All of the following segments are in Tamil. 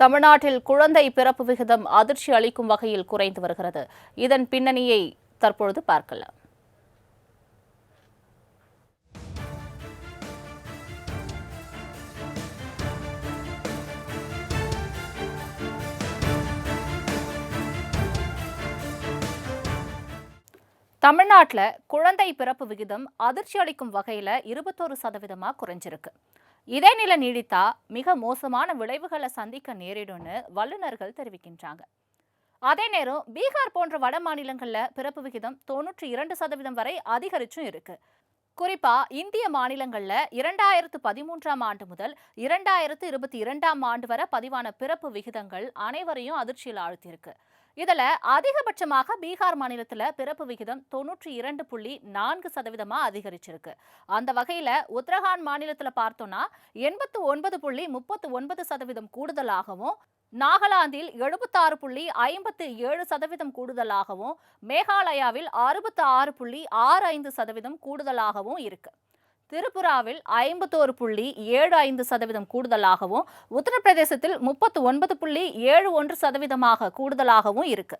தமிழ்நாட்டில் குழந்தை பிறப்பு விகிதம் அதிர்ச்சி அளிக்கும் வகையில் குறைந்து வருகிறது. இதன் பின்னணியை தற்பொழுது பார்க்கலாம். தமிழ்நாட்டில் குழந்தை பிறப்பு விகிதம் அதிர்ச்சி அளிக்கும் வகையில் இருபத்தோரு சதவீதமாக குறைஞ்சிருக்கு. இதே நிலை நீடித்தா மிக மோசமான விளைவுகளை சந்திக்க நேரிடும்னு வல்லுநர்கள் தெரிவிக்கின்றாங்க. அதே நேரம் பீகார் போன்ற வட மாநிலங்களில் பிறப்பு விகிதம் தொண்ணூற்றி இரண்டு சதவீதம் வரை அதிகரிச்சும் இருக்கு. குறிப்பா இந்திய மாநிலங்களில் இரண்டாயிரத்து பதிமூன்றாம் ஆண்டு முதல் இரண்டாயிரத்து இருபத்தி இரண்டாம் ஆண்டு வரை பதிவான பிறப்பு விகிதங்கள் அனைவரையும் அதிர்ச்சியில் ஆழ்த்தியிருக்கு. இதுல அதிகபட்சமாக பீகார் மாநிலத்துல பிறப்பு விகிதம் தொண்ணூற்றி இரண்டு புள்ளி நான்கு சதவீதமா அதிகரிச்சிருக்கு. அந்த வகையில உத்தரகாண்ட் மாநிலத்துல பார்த்தோம்னா எண்பத்து ஒன்பது புள்ளி முப்பத்து ஒன்பது சதவீதம் கூடுதலாகவும் நாகாலாந்தில் எழுபத்தாறு புள்ளி ஐம்பத்து ஏழு சதவீதம் கூடுதலாகவும் மேகாலயாவில் அறுபத்து ஆறு புள்ளி ஆறு ஐந்து சதவீதம் கூடுதலாகவும் இருக்கு. திரிபுராவில் ஐம்பத்தோரு புள்ளி ஏழு ஐந்து சதவீதம் கூடுதலாகவும் உத்தரப்பிரதேசத்தில் முப்பத்து ஒன்பது புள்ளி ஏழு ஒன்று சதவீதமாக கூடுதலாகவும் இருக்கு.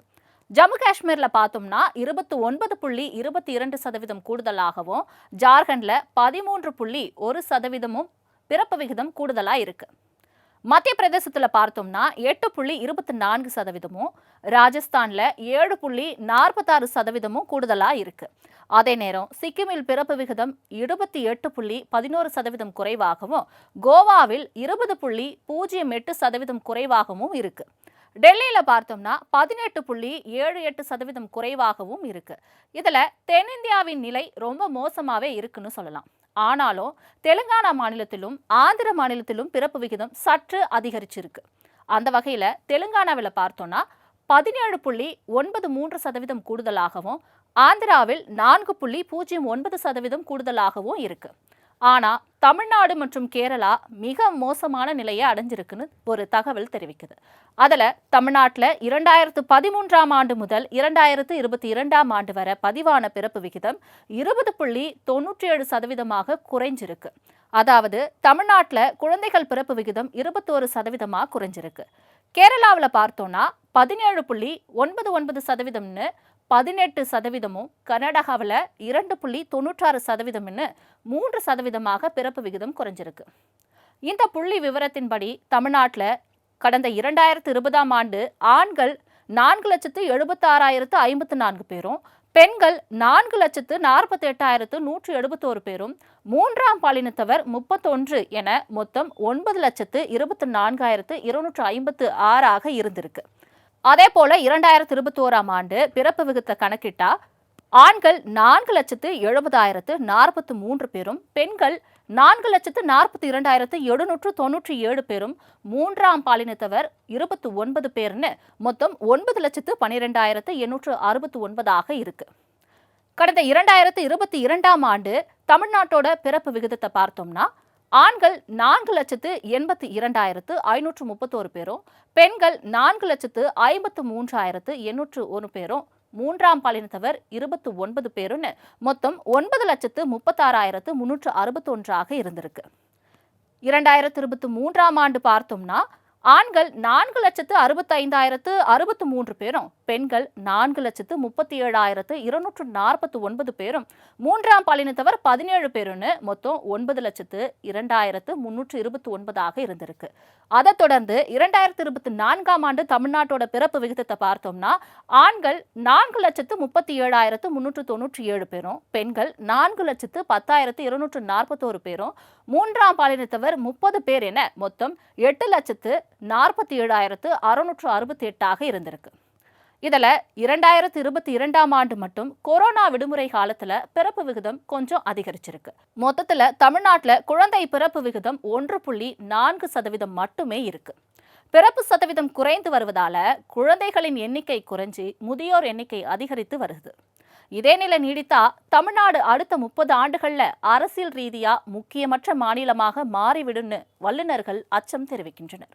ஜம்மு காஷ்மீரில் பார்த்தோம்னா இருபத்தி ஒன்பது புள்ளி இருபத்தி இரண்டு சதவீதம் கூடுதலாகவும் ஜார்க்கண்ட்ல பதிமூன்று புள்ளி ஒரு சதவீதமும் பிறப்பு விகிதம் கூடுதலாக இருக்குது மத்திய பிரதேசத்தில் பார்த்தோம்னா எட்டு புள்ளி இருபத்தி நான்கு சதவீதமும் ராஜஸ்தானில் ஏழு புள்ளி நாற்பத்தாறு சதவீதமும் கூடுதலாக இருக்கு. அதே நேரம் சிக்கிமில் பிறப்பு விகிதம் இருபத்தி எட்டு புள்ளி பதினோரு சதவீதம் குறைவாகவும் கோவாவில் இருபது புள்ளி பூஜ்ஜியம் எட்டு சதவீதம் குறைவாகவும் இருக்குது டெல்லியில் பார்த்தோம்னா பதினெட்டு புள்ளி ஏழு எட்டு சதவீதம் குறைவாகவும் இருக்குது இதில் தென்னிந்தியாவின் நிலை ரொம்ப மோசமாகவே இருக்குன்னு சொல்லலாம். ஆனாலும் தெலுங்கானா மாநிலத்திலும் ஆந்திர மாநிலத்திலும் பிறப்பு விகிதம் சற்று அதிகரிச்சிருக்கு. அந்த வகையில தெலுங்கானாவில் பார்த்தோம்னா பதினேழு புள்ளி ஒன்பது மூன்று சதவீதம் கூடுதலாகவும் ஆந்திராவில் நான்கு புள்ளி பூஜ்ஜியம் ஒன்பது சதவீதம் கூடுதலாகவும் இருக்கு. ஆனால் தமிழ்நாடு மற்றும் கேரளா மிக மோசமான நிலையை அடைஞ்சிருக்குன்னு ஒரு தகவல் தெரிவிக்குது. அதில் தமிழ்நாட்டில் இரண்டாயிரத்து பதிமூன்றாம் ஆண்டு முதல் இரண்டாயிரத்து இருபத்தி இரண்டாம் ஆண்டு வரை பதிவான பிறப்பு விகிதம் இருபது புள்ளி தொண்ணூற்றி ஏழு சதவீதமாக குறைஞ்சிருக்கு. அதாவது தமிழ்நாட்டில் குழந்தைகள் பிறப்பு விகிதம் இருபத்தோரு சதவீதமாக குறைஞ்சிருக்கு. கேரளாவில் பார்த்தோன்னா பதினேழு புள்ளி ஒன்பது ஒன்பது சதவீதம்னு பதினெட்டு சதவீதமும் கர்நாடகாவில் இரண்டு புள்ளி தொண்ணூற்றாறு சதவீதம்னு மூன்று சதவீதமாக பிறப்பு விகிதம் குறைஞ்சிருக்கு. இந்த புள்ளி விவரத்தின்படி தமிழ்நாட்டில் கடந்த இரண்டாயிரத்து இருபதாம் ஆண்டு ஆண்கள் நான்கு லட்சத்து எழுபத்தாறாயிரத்து ஐம்பத்து நான்கு பேரும் பெண்கள் நான்கு லட்சத்து நாற்பத்தி எட்டாயிரத்து நூற்று எழுபத்தோரு பேரும் மூன்றாம் பாலினத்தவர் முப்பத்தொன்று என மொத்தம் ஒன்பது லட்சத்து இருபத்தி நான்காயிரத்து இருநூற்று ஐம்பத்து ஆறாக இருந்திருக்கு. அதே போல இரண்டாயிரத்தி இருபத்தி ஓராம் ஆண்டு பிறப்பு விகிதத்தை கணக்கிட்டா ஆண்கள் நான்கு லட்சத்து எழுபதாயிரத்து நாற்பத்து மூன்று பேரும் பெண்கள் நான்கு லட்சத்து நாற்பத்தி இரண்டாயிரத்து எழுநூற்று தொன்னூற்றி ஏழு பேரும் மூன்றாம் பாலினத்தவர் இருபத்தி ஒன்பது பேர்னு மொத்தம் ஒன்பது லட்சத்து பன்னிரெண்டாயிரத்து எண்ணூற்று அறுபத்தி ஒன்பதாக இருக்கு. கடந்த இரண்டாயிரத்து இருபத்தி இரண்டாம் ஆண்டு தமிழ்நாட்டோட பிறப்பு விகிதத்தை பார்த்தோம்னா ஆண்கள் நான்கு லட்சத்து எண்பத்தி இரண்டாயிரத்து ஐநூற்று முப்பத்தோரு பேரும் பெண்கள் நான்கு லட்சத்து ஐம்பத்து மூன்றாயிரத்து எண்ணூற்று ஒரு பேரும் மூன்றாம் பாலினத்தவர் இருபத்து ஒன்பது பேருன்னு மொத்தம் ஒன்பது லட்சத்து முப்பத்தாறாயிரத்து முன்னூற்று அறுபத்தொன்றாக இருந்திருக்கு. இரண்டாயிரத்து இருபத்தி மூன்றாம் ஆண்டு பார்த்தோம்னா ஆண்கள் நான்கு லட்சத்து அறுபத்தைந்தாயிரத்து அறுபத்து மூன்று பேரும் பெண்கள் நான்கு லட்சத்து முப்பத்தி ஏழாயிரத்து இருநூற்று நாற்பத்தி ஒன்பது பேரும் மூன்றாம் பாலினத்தவர் பதினேழு பேருன்னு மொத்தம் ஒன்பது லட்சத்து இரண்டாயிரத்து முன்னூற்று இருபத்தி ஒன்பதாக இருந்திருக்கு. அதை தொடர்ந்து இரண்டாயிரத்து இருபத்தி நான்காம் ஆண்டு தமிழ்நாட்டோட பிறப்பு விகிதத்தை பார்த்தோம்னா ஆண்கள் நான்கு லட்சத்து முப்பத்தி ஏழாயிரத்து முன்னூற்று தொண்ணூற்றி ஏழு பேரும் பெண்கள் நான்கு லட்சத்து பத்தாயிரத்து இருநூற்று நாற்பத்தோரு பேரும் மூன்றாம் பாலினத்தவர் முப்பது பேர் என மொத்தம் எட்டு லட்சத்து நாற்பத்தி ஏழாயிரத்து அறுநூற்று அறுபத்தி எட்டாக இருந்திருக்கு. இதில் இரண்டாயிரத்து இருபத்தி இரண்டாம் ஆண்டு மட்டும் கொரோனா விடுமுறை காலத்தில் பிறப்பு விகிதம் கொஞ்சம் அதிகரிச்சிருக்கு. மொத்தத்தில் தமிழ்நாட்டில் குழந்தை பிறப்பு விகிதம் ஒன்று புள்ளி நான்கு சதவீதம் மட்டுமே இருக்கு. பிறப்பு சதவீதம் குறைந்து வருவதால குழந்தைகளின் எண்ணிக்கை குறைஞ்சி முதியோர் எண்ணிக்கை அதிகரித்து வருது. இதே நிலை நீடித்தா தமிழ்நாடு அடுத்த முப்பது ஆண்டுகள்ல அரசியல் ரீதியா முக்கியமற்ற மாநிலமாக மாறிவிடும்னு வல்லுநர்கள் அச்சம் தெரிவிக்கின்றனர்.